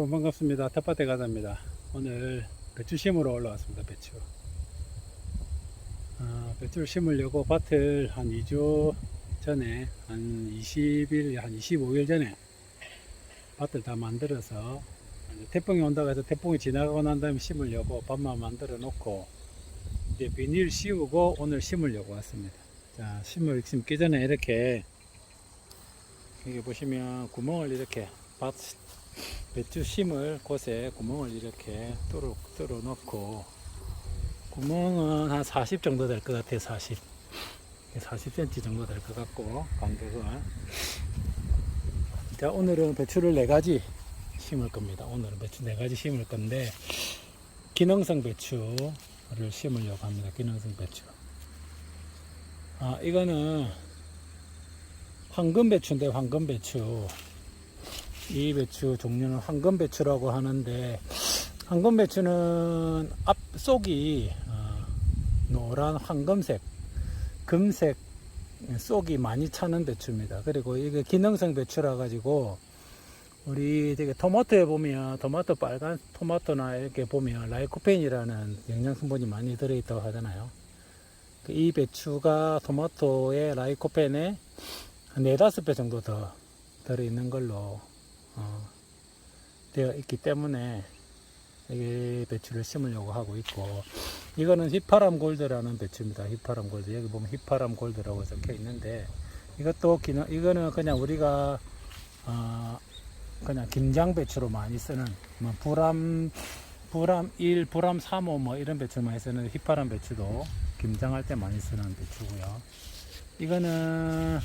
여러분 반갑습니다. 텃밭에 가자입니다. 오늘 배추 심으러 올라왔습니다. 배추. 아, 배추를 심으려고 밭을 한 2주 전에 한 20일, 한 25일 전에 밭을 다 만들어서 태풍이 온다고 해서 태풍이 지나가고 난 다음에 심으려고 밭만 만들어 놓고 이제 비닐 씌우고 오늘 심으려고 왔습니다. 자, 심을 심기 전에 이렇게 여기 보시면 구멍을 이렇게 밭 배추 심을 곳에 구멍을 이렇게 뚫어, 뚫어 놓고 구멍은 한 40 정도 될 것 같아요 40 40cm 정도 될 것 같고 간격은. 자 오늘은 배추를 네 가지 심을 겁니다. 오늘은 배추 네 가지 심을 건데 기능성 배추를 심으려고 합니다 기능성 배추. 아 이거는 황금 배추인데 황금 배추 이 배추 종류는 황금 배추라고 하는데 황금 배추는 앞 속이 어, 노란 황금색 금색 속이 많이 차는 배추입니다. 그리고 이게 기능성 배추라 가지고 우리 되게 토마토에 보면 토마토 빨간 토마토나 이렇게 보면 라이코펜이라는 영양 성분이 많이 들어있다고 하잖아요. 그이 배추가 토마토의 라이코펜에 한 네다섯 배 정도 더 들어있는 걸로 어, 되어 있기 때문에 이 배추를 심으려고 하고 있고 이거는 휘파람 골드라는 배추입니다. 휘파람 골드 여기 보면 휘파람 골드라고 적혀 있는데 이것도 기능 이거는 그냥 우리가 어, 그냥 김장 배추로 많이 쓰는 뭐 불암 불암 1, 불암 3호 뭐 이런 배추 많이 쓰는 휘파람 배추도 김장할 때 많이 쓰는 배추고요. 이거는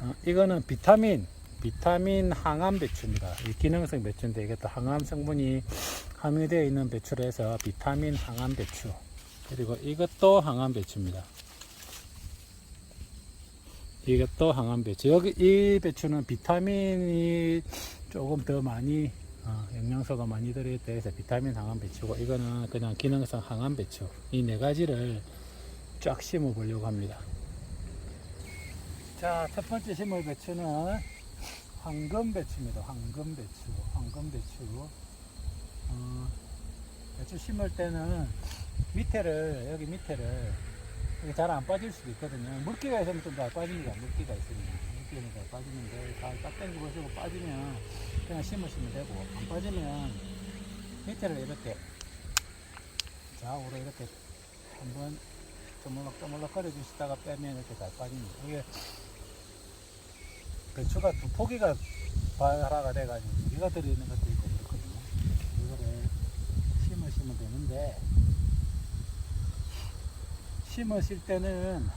어, 이거는 비타민 비타민 항암 배추입니다. 이 기능성 배추인데 이게 또 항암 성분이 함유되어 있는 배추로 해서 비타민 항암 배추. 그리고 이것도 항암 배추입니다. 이것도 항암 배추. 여기 이 배추는 비타민이 조금 더 많이 어, 영양소가 많이 들어있다 해서 비타민 항암 배추고 이거는 그냥 기능성 항암 배추. 이 네 가지를 쫙 심어 보려고 합니다. 자, 첫 번째 심을 배추는 황금 배추입니다. 황금 배추, 황금 배추. 어, 배추 심을 때는 밑에를 여기 밑에를 잘안 빠질 수도 있거든요. 물기가 있으면 좀 잘 빠집니다. 물기가 있으면 물기는 잘 빠지는데 잘딱 당겨 보시고 빠지면 그냥 심으시면 되고 안 빠지면 밑에를 이렇게 좌우로 이렇게 한번 쪼물럭쪼물럭 거려 주시다가 빼면 이렇게 잘 빠집니다. 이게 배추가 두 포기가 발화가 돼가지고 무기가 들어있는 것도 있고 그렇거든요. 이거를 심으시면 되는데 심으실 때는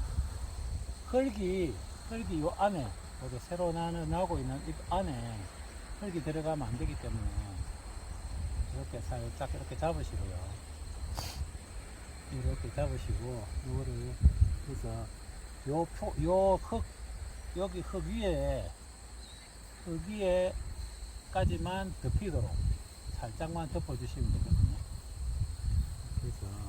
흙이 흙이 요 안에 여기 새로 나는 나고 있는 이 안에 흙이 들어가면 안 되기 때문에 이렇게 살짝 이렇게 잡으시고요. 이렇게 잡으시고 이거를 그래서 요요흙 여기 흙 위에 흙 위에까지만 덮이도록 살짝만 덮어주시면 되거든요. 그래서